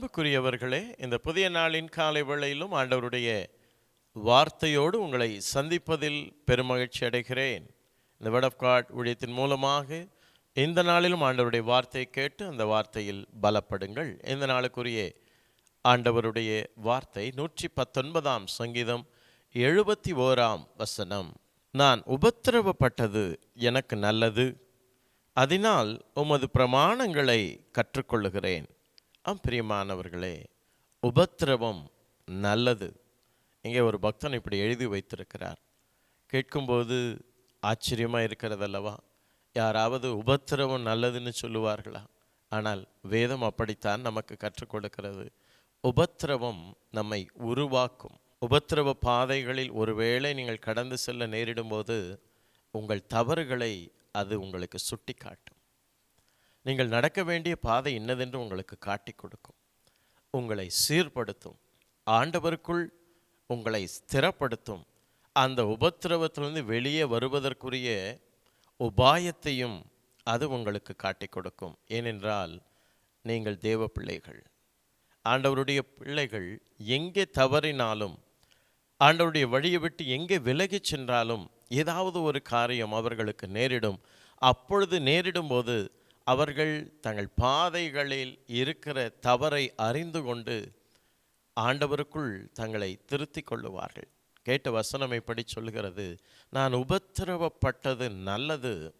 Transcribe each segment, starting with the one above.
அன்புக்குரியவர்களே இந்த புதிய நாளின் காலை வேளையிலும் ஆண்டவருடைய வார்த்தையோடு உங்களை சந்திப்பதில் பெருமகிழ்ச்சி அடைகிறேன். இந்த வேர்ட் ஆஃப் காட் ஊழியத்தின் மூலமாக இந்த நாளிலும் ஆண்டவருடைய வார்த்தையை கேட்டு அந்த வார்த்தையில் பலப்படுங்கள். இந்த நாளுக்குரிய ஆண்டவருடைய வார்த்தை நூற்றி பத்தொன்பதாம் சங்கீதம் எழுபத்தி ஓராம் வசனம். நான் உபத்திரவப்பட்டது எனக்கு நல்லது அதனால் உமது பிரமாணங்களை கற்றுக்கொள்ளுகிறேன். ஆம் பிரியமானவர்களே உபத்திரவம் நல்லது. இங்கே ஒரு பக்தன் இப்படி எழுதி வைத்திருக்கிறார். கேட்கும்போது ஆச்சரியமாக இருக்கிறதல்லவா? யாராவது உபத்திரவம் நல்லதுன்னு சொல்லுவார்களா? ஆனால் வேதம் அப்படித்தான் நமக்கு கற்றுக் கொடுக்கிறது. உபத்திரவம் நம்மை உருவாக்கும். உபத்திரவ பாதைகளில் ஒருவேளை நீங்கள் கடந்து செல்ல நேரிடும்போது உங்கள் தவறுகளை அது உங்களுக்கு சுட்டி காட்டும் நீங்கள் நடக்க வேண்டிய பாதை இன்னதென்று உங்களுக்கு காட்டி கொடுக்கும். உங்களை சீர்படுத்தும். ஆண்டவருக்குள் உங்களை ஸ்திரப்படுத்தும். அந்த உபத்திரவத்திலிருந்து வெளியே வருவதற்குரிய உபாயத்தையும் அது உங்களுக்கு காட்டி கொடுக்கும். ஏனென்றால் நீங்கள் தேவ பிள்ளைகள். ஆண்டவருடைய பிள்ளைகள் எங்கே தவறினாலும் ஆண்டவருடைய வழியை விட்டு எங்கே விலகிச் சென்றாலும் ஏதாவது ஒரு காரியம் அவர்களுக்கு நேரிடும். அப்பொழுது நேரிடும் போது அவர்கள் தங்கள் பாதைகளில் இருக்கிற தவறை அறிந்து கொண்டு ஆண்டவருக்குள் தங்களை திருத்திக் கொள்ளுவார்கள். கேட்ட வசனம் இப்படி சொல்கிறது நான் உபத்திரவப்பட்டது நல்லது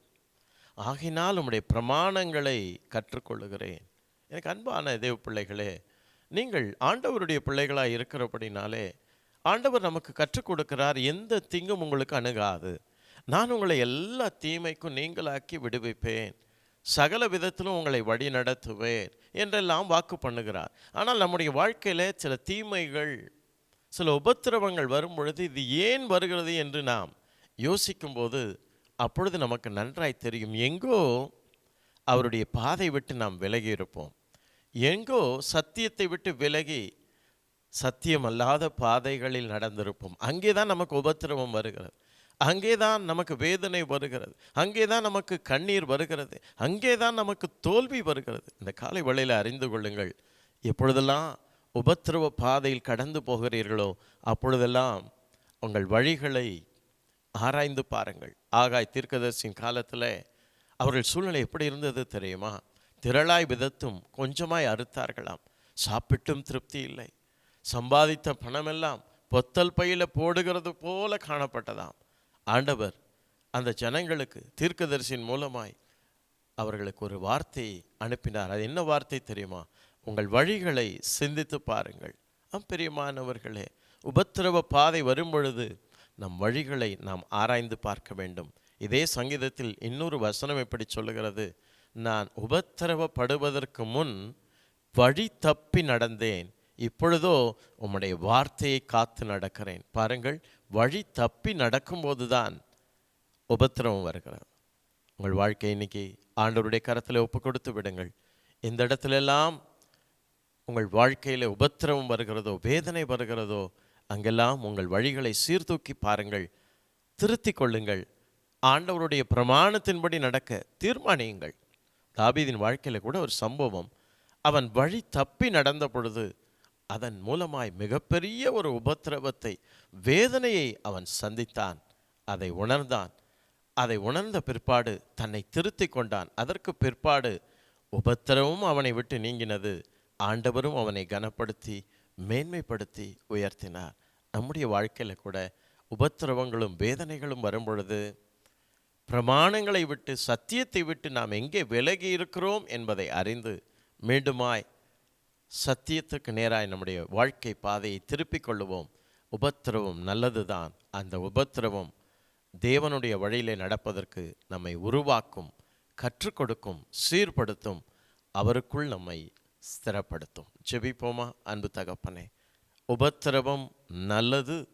ஆகினால் உம்முடைய பிரமாணங்களை கற்றுக்கொள்ளுகிறேன். எனக்கு அன்பான தேவ பிள்ளைகளே நீங்கள் ஆண்டவருடைய பிள்ளைகளாக இருக்கிறபடினாலே ஆண்டவர் நமக்கு கற்றுக் கொடுக்கிறார். எந்த தீங்கும் உங்களுக்கு அணுகாது. நான் உங்களை எல்லா தீமைக்கும் நீங்களாக்கி விடுவிப்பேன். சகல விதத்திலும் உங்களை வழி நடத்துவேன் என்றெல்லாம் வாக்கு பண்ணுகிறார். ஆனால் நம்முடைய வாழ்க்கையில் சில தீமைகள் சில உபத்திரவங்கள் வரும் பொழுது இது ஏன் வருகிறது என்று நாம் யோசிக்கும்போது அப்பொழுது நமக்கு நன்றாய் தெரியும். எங்கோ அவருடைய பாதை விட்டு நாம் விலகி இருப்போம் எங்கோ சத்தியத்தை விட்டு விலகி சத்தியமல்லாத பாதைகளில் நடந்திருப்போம். அங்கே தான் நமக்கு உபத்திரவம் வருகிறது. அங்கே தான் நமக்கு வேதனை வருகிறது. அங்கே தான் நமக்கு கண்ணீர் வருகிறது. அங்கே தான் நமக்கு தோல்வி வருகிறது. இந்த காலை வழியில் அறிந்து கொள்ளுங்கள். எப்பொழுதெல்லாம் உபத்திரவ பாதையில் கடந்து போகிறீர்களோ அப்பொழுதெல்லாம் உங்கள் வழிகளை ஆராய்ந்து பாருங்கள். ஆகாய் தீர்க்கதர்சின் காலத்தில் அவர்கள் சூழ்நிலை எப்படி இருந்தது தெரியுமா? திரளாய் விதத்தும் கொஞ்சமாய் அறுத்தார்களாம். சாப்பிட்டும் திருப்தி இல்லை. சம்பாதித்த பணமெல்லாம் பொத்தல் பையில போடுகிறது போல காணப்பட்டதாம். ஆண்டவர் அந்த ஜனங்களுக்கு தீர்க்கதரிசியின் மூலமாய் அவர்களுக்கு ஒரு வார்த்தையை அனுப்பினார். அது என்ன வார்த்தை தெரியுமா? உங்கள் வழிகளை சிந்தித்து பாருங்கள். அப்பிரியமானவர்களே உபத்திரவ பாதை வரும்பொழுது நம் வழிகளை நாம் ஆராய்ந்து பார்க்க வேண்டும். இதே சங்கீதத்தில் இன்னொரு வசனம் எப்படி சொல்லுகிறது. நான் உபத்திரவப்படுவதற்கு முன் வழி தப்பி நடந்தேன். இப்பொழுதோ உம்முடைய வார்த்தையை காத்து நடக்கிறேன். பாருங்கள் வழி தப்பி நடக்கும்போது தான் உபத்திரவம் வருகிறது. உங்கள் வாழ்க்கை இன்னைக்கு ஆண்டவருடைய கரத்தில் ஒப்பு கொடுத்து விடுங்கள். இந்த இடத்துலெல்லாம் உங்கள் வாழ்க்கையில் உபத்திரவம் வருகிறதோ வேதனை வருகிறதோ அங்கெல்லாம் உங்கள் வழிகளை சீர்தூக்கி பாருங்கள். திருத்தி கொள்ளுங்கள். ஆண்டவருடைய பிரமாணத்தின்படி நடக்க தீர்மானியுங்கள். தாபீதின் வாழ்க்கையில் கூட ஒரு சம்பவம். அவன் வழி தப்பி நடந்த பொழுது அதன் மூலமாய் மிகப்பெரிய ஒரு உபத்திரவத்தை வேதனையை அவன் சந்தித்தான். அதை உணர்ந்தான். அதை உணர்ந்த பிற்பாடு தன்னை திருத்திக் கொண்டான். அதற்கு பிற்பாடு உபத்திரவும் அவனை விட்டு நீங்கினது. ஆண்டவரும் அவனை கனப்படுத்தி மேன்மைப்படுத்தி உயர்த்தினார். நம்முடைய வாழ்க்கையில் கூட உபத்திரவங்களும் வேதனைகளும் வரும் பொழுது பிரமாணங்களை விட்டு சத்தியத்தை விட்டு நாம் எங்கே விலகி இருக்கிறோம் என்பதை அறிந்து மீண்டுமாய் சத்தியத்துக்கு நேராய் நம்முடைய வாழ்க்கை பாதையை திருப்பிக் கொள்ளுவோம். உபத்திரவம் நல்லதுதான். அந்த உபத்திரவம் தேவனுடைய வழியிலே நடப்பதற்கு நம்மை உருவாக்கும் கற்றுக் கொடுக்கும் சீர்படுத்தும் அவருக்குள் நம்மை ஸ்திரப்படுத்தும். ஜெபிப்போமா அன்பு தகப்பனே? உபத்திரவம் நல்லது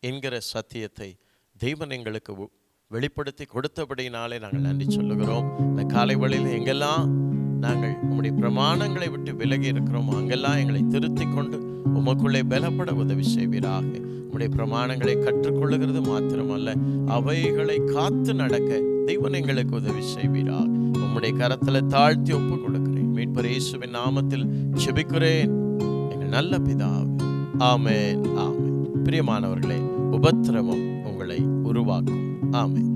என்கிற சத்தியத்தை தெய்வன் எங்களுக்கு வெளிப்படுத்தி கொடுத்தபடினாலே நாங்கள் நன்றி சொல்லுகிறோம். இந்த காலை வழியில் எங்கெல்லாம் நாங்கள் உம்முடைய பிரமாணங்களை விட்டு விலகி இருக்கிறோம். அங்கெல்லாம் எங்களை திருத்திக் கொண்டு உமக்குள்ளே பலப்பட உதவி செய்வீராக. உம்முடைய பிரமாணங்களை கற்றுக்கொள்ளுகிறது மாத்திரமல்ல அவைகளை காத்து நடக்க தெய்வன் எங்களுக்கு உதவி செய்வீராக. உம்முடைய கரத்தில் தாழ்த்தி ஒப்பு கொடுக்கிறேன். மீட்பர் இயேசுவின் நாமத்தில் செபிக்கிறேன் எங்கள் நல்ல பிதாவே ஆமேன் ஆமேன். பிரியமானவர்களே உபத்திரவம் உங்களை உருவாக்கும். ஆமேன்.